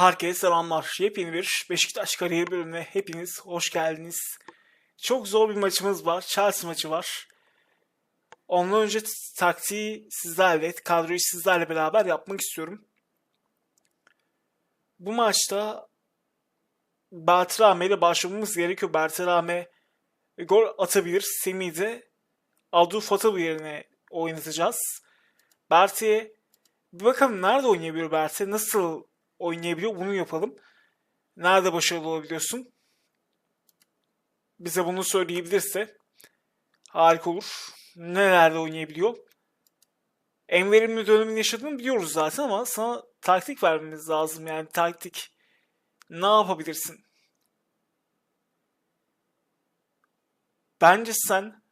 Herkese selamlar. Yepyeni bir Beşiktaş kariyer bölümüne hepiniz hoş geldiniz. Çok zor bir maçımız var. Chelsea maçı var. Ondan önce taktiği sizlerle, kadroyu sizlerle beraber yapmak istiyorum. Bu maçta Beltrame ile başlamamız gerekiyor. Beltrame gol atabilir. Semih'i de Adu Fatabu yerine oynatacağız. Berte'ye bir bakalım nerede oynayabiliyor Berte? Nasıl oynayabiliyor? Bunu yapalım. Nerede başarılı olabiliyorsun? Bize bunu söyleyebilirse harika olur. Nelerde oynayabiliyor? En verimli dönemini yaşadığını biliyoruz zaten ama sana taktik vermemiz lazım. Yani taktik ne yapabilirsin? Bence sen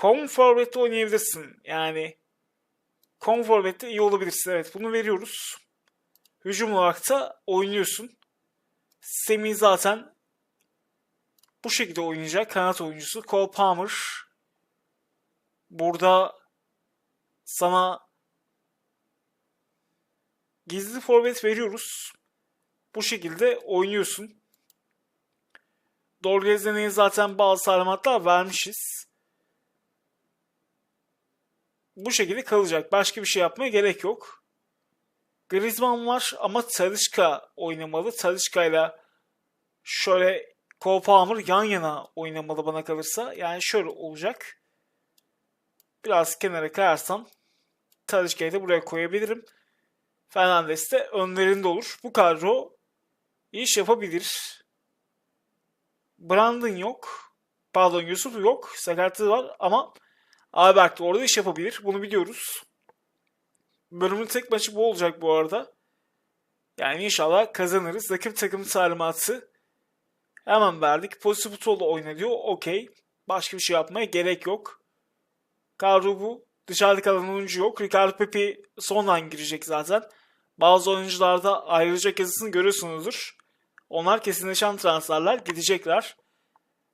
Home forward'de oynayabilirsin. Yani Home forward'de iyi olabilirsin. Evet bunu veriyoruz. Hücum olarak da oynuyorsun. Semih zaten bu şekilde oynayacak. Kanat oyuncusu. Cole Palmer. Burada sana gizli forvet veriyoruz. Bu şekilde oynuyorsun. Dorgezene'ye zaten bazı talimatlar vermişiz bu şekilde kalacak. Başka bir şey yapmaya gerek yok. Griezmann var ama Talişka oynamalı. Talişka ile şöyle Cole Palmer yan yana oynamalı bana kalırsa. Yani şöyle olacak. Biraz kenara kayarsam Talişka'yı da buraya koyabilirim. Fernandes de önlerinde olur. Bu kadro iş yapabilir. Brandon yok. Pardon Yusuf yok. Sakatlığı var ama Albert orada iş yapabilir. Bunu biliyoruz. Bölümün tek maçı bu olacak bu arada. Yani inşallah kazanırız. Rakip takım talimatı hemen verdik. Pozitif futbolla oyna diyor. Okey. Başka bir şey yapmaya gerek yok. Kadro bu. Dışarıda kalan oyuncu yok. Ricardo Pepe sondan girecek zaten. Bazı oyuncularda ayrılacak yazısını görüyorsunuzdur. Onlar kesinleşen transferler gidecekler.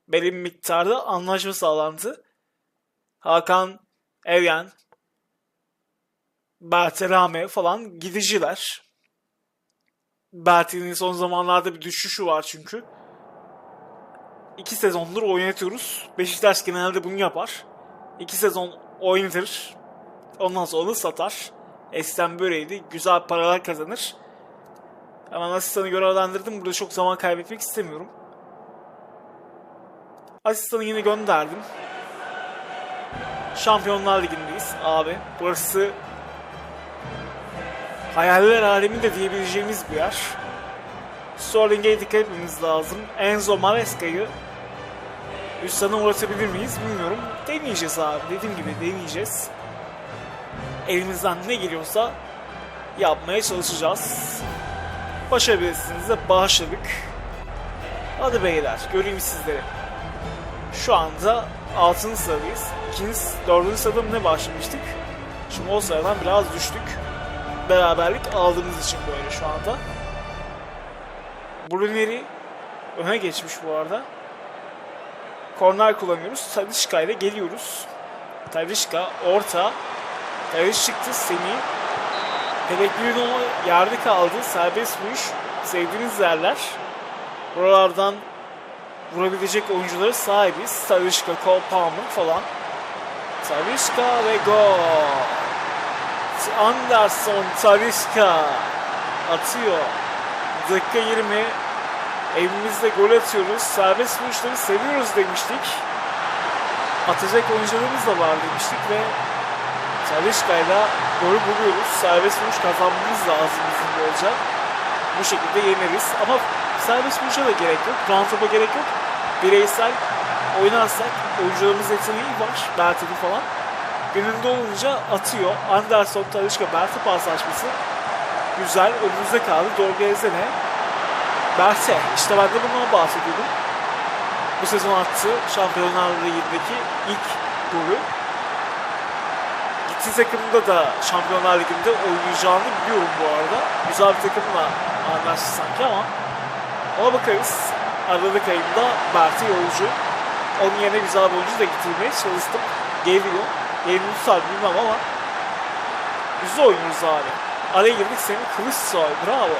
Belli bir miktarda anlaşma sağlandı. Hakan Evyen, Berterame falan gidiciler. Bertin'in son zamanlarda bir düşüşü var çünkü. İki sezondur oynatıyoruz. Beşiktaş genelde bunu yapar. İki sezon oynatır. Ondan sonra satar. Eskiden böyleydi. Güzel paralar kazanır. Hemen asistanı görevlendirdim. Burada çok zaman kaybetmek istemiyorum. Asistanı yine gönderdim. Şampiyonlar Ligi'ndeyiz abi. Burası hayaller alemi de diyebileceğimiz bir yer. Sterling'e dikkat etmemiz lazım. Enzo Maresca'yı üstlerine uğratabilir miyiz bilmiyorum. Deneyeceğiz abi. Dediğim gibi deneyeceğiz. Elimizden ne geliyorsa yapmaya çalışacağız. Başarabilirsiniz de bağışladık. Hadi beyler göreyim sizleri. Şu anda 6. sıradayız. 2. 4. sırada ne başlamıştık? Şimdi o sıradan biraz düştük. Beraberlik aldığımız için böyle şu anda. Bruneri öne geçmiş bu arada. Korner kullanıyoruz. Talişka ile geliyoruz. Talişka orta. Taliş çıktı Semih. Pellegrino yerde kaldı. Serbest vuruş. Sevdiğiniz yerler. Buralardan vurabilecek oyuncuları sahibiz. Talişka, Cole Palmer falan. Talişka ve gol. Anderson Talişka atıyor. Dakika 20. Evimizde gol atıyoruz. Serbest vuruşları seviyoruz demiştik. Atacak oyuncularımız da var demiştik ve ile golü buluyoruz. Serbest vuruş kazanmamız lazım bizim bolca. Bu şekilde yeneriz. Ama serbest vuruşa da gerek yok. Round top'a gerek yok. Bireysel oynarsak oyuncularımız yeteneği var. Berteli falan. Gününde olunca atıyor. Anderson, Talişka, Berti paslaşması. Güzel. Önümüzde kaldı. Dorgez'de ne? Berse. İşte ben de bundan bahsediyordum. Bu sezon attı. Şampiyonlar Ligi'ndeki ilk golü. Gittiği takımda da Şampiyonlar Ligi'nde oynayacağını biliyorum bu arada. Güzel bir takımla anlaştı sanki ama ona bakarız. Aralık ayında Berti yolcu. Onun yerine bir oyuncu da getirmeye çalıştım. Geliyor. Yerini tutar bilmem ama güzel oynuyoruz abi. Araya girdik Semih Kılıçsoy. Bravo.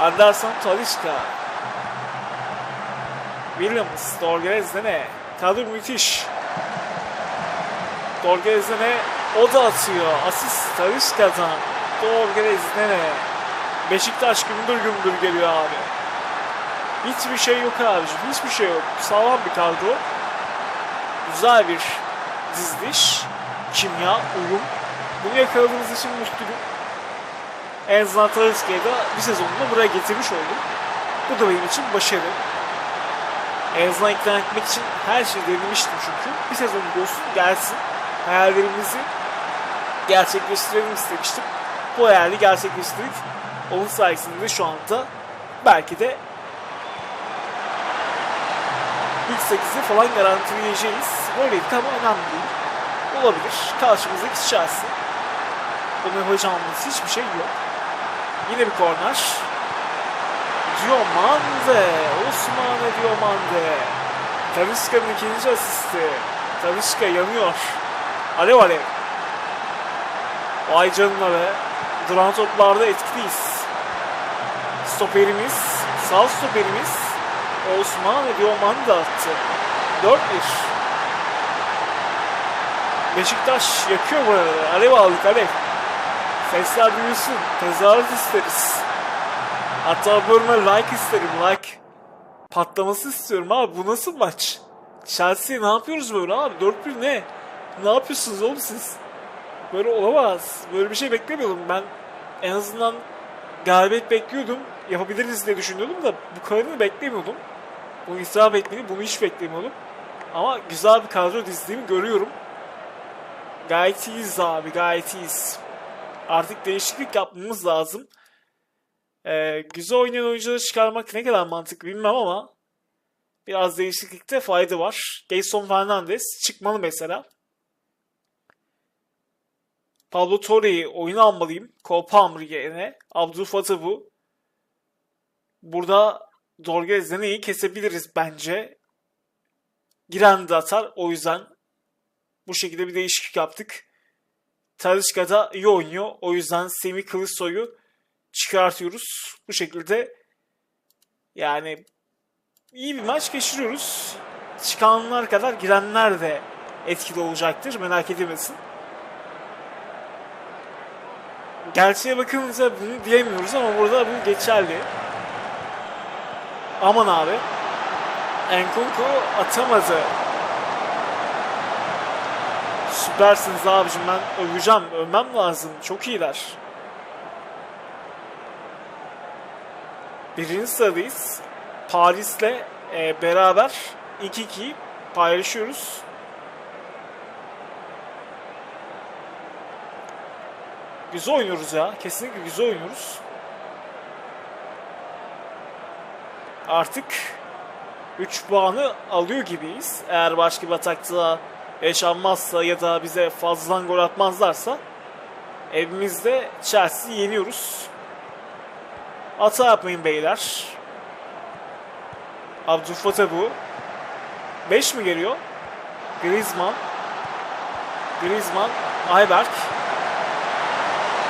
Anderson Talişka. Williams. Dorgeres ne? Kadro müthiş. Dorgeres ne? O da atıyor. Asist Talişka'dan. Dorgeres ne? Beşiktaş gümbür gümbür geliyor abi. Hiçbir şey yok abicim. Hiçbir şey yok. Sağlam bir kadro. Güzel bir diziliş. Kimya, uyum. Bunu yakaladığımız için mutluyum. En azından Talisca'yı da bir sezonunda buraya getirmiş oldum. Bu da benim için başarı. En azından ikna etmek için her şeyi denemiştim çünkü. Bir sezon olsun gelsin. Hayallerimizi gerçekleştirelim istemiştim. Bu hayali gerçekleştirdik. Onun sayesinde de şu anda belki de ilk 8'i falan garantileyeceğiz. Böyleydik ama önemli değil. Olabilir. Karşımızdaki Chelsea. Bunu yapacağımız hiçbir şey yok. Yine bir korner. Diomande. Osmane Diomande. Talisca'nın ikinci asisti. Talisca yanıyor. Alev alev. Vay canına be. Duran toplarda etkiliyiz. Stoperimiz, sağ stoperimiz Osmane Diomande attı. 4-1. Beşiktaş yakıyor bu arada. Alev aldık alev. Sesler duyulsun. Tezahürat isteriz. Hatta bölüme like isterim like. Patlaması istiyorum abi. Bu nasıl maç? Chelsea ne yapıyoruz böyle abi? 4-1 ne? Ne yapıyorsunuz oğlum siz? Böyle olamaz. Böyle bir şey beklemiyordum. Ben en azından galibiyet bekliyordum. Yapabiliriz diye düşünüyordum da bu kadarını beklemiyordum. Bunu itiraf etmeliyim. Bunu hiç beklemiyordum. Ama güzel bir kadro dizdiğimi görüyorum. Gayet iyiyiz abi. Gayet iyiyiz. Artık değişiklik yapmamız lazım. Ee, güzel oynayan oyuncuları çıkarmak ne kadar mantıklı bilmem ama biraz değişiklikte fayda var. Gelson Fernandez çıkmalı mesela. Pablo Torre'yi oyuna almalıyım. Cole Palmer yerine. Abdülfatah bu. Burada Dorge Zene'yi kesebiliriz bence. Giren de atar. O yüzden bu şekilde bir değişiklik yaptık. Talişka da iyi oynuyor. O yüzden Semih Kılıçsoy'u çıkartıyoruz. Bu şekilde yani iyi bir maç geçiriyoruz. Çıkanlar kadar girenler de etkili olacaktır. Merak edilmesin. Gerçeğe bakınca bunu diyemiyoruz ama burada bu geçerli. Aman abi. Enkunku atamadı. Süpersiniz abicim ben öveceğim. Övmem lazım. Çok iyiler. Birinci sıradayız. Paris'le e, beraber 2-2'yi paylaşıyoruz. Güzel oynuyoruz ya. Kesinlikle güzel oynuyoruz. Artık 3 puanı alıyor gibiyiz. Eğer başka bir atakta yaşanmazsa ya da bize fazladan gol atmazlarsa evimizde Chelsea'yi yeniyoruz. Hata yapmayın beyler. Abdülfatah bu. 5 mi geliyor? Griezmann. Griezmann. Ayberk.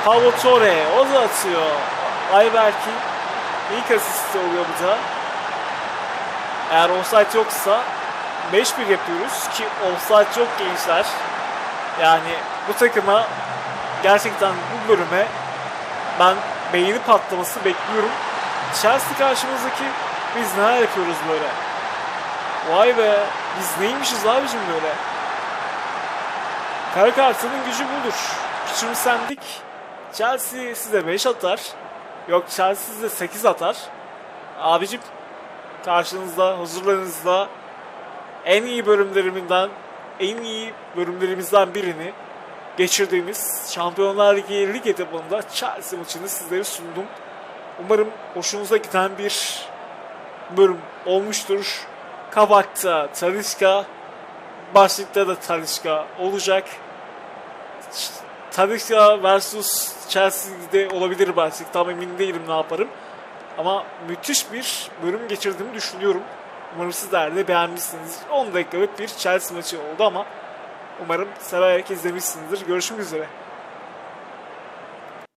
Pablo Torre. O da atıyor. Ayberk'in ilk asisti oluyor bu da. Eğer offside yoksa 5-1 yapıyoruz ki offside yok gençler. Yani bu takıma gerçekten bu bölüme ben beğeni patlaması bekliyorum. Chelsea karşımızdaki biz neler yapıyoruz böyle? Vay be biz neymişiz abicim böyle? Kara kartının gücü budur. Küçümsendik. Chelsea size 5 atar. Yok Chelsea size 8 atar. Abicim karşınızda, huzurlarınızda en iyi bölümlerimden, en iyi bölümlerimizden birini geçirdiğimiz Şampiyonlar Ligi lig etabında Chelsea maçını sizlere sundum. Umarım hoşunuza giden bir bölüm olmuştur. Kabak'ta Talişka, başlıkta da Talişka olacak. Talişka vs Chelsea'de olabilir başlık. Tam emin değilim ne yaparım. Ama müthiş bir bölüm geçirdiğimi düşünüyorum. Umarım sizler de beğenmişsiniz. 10 dakikalık bir Chelsea maçı oldu ama umarım severek izlemişsinizdir. Görüşmek üzere.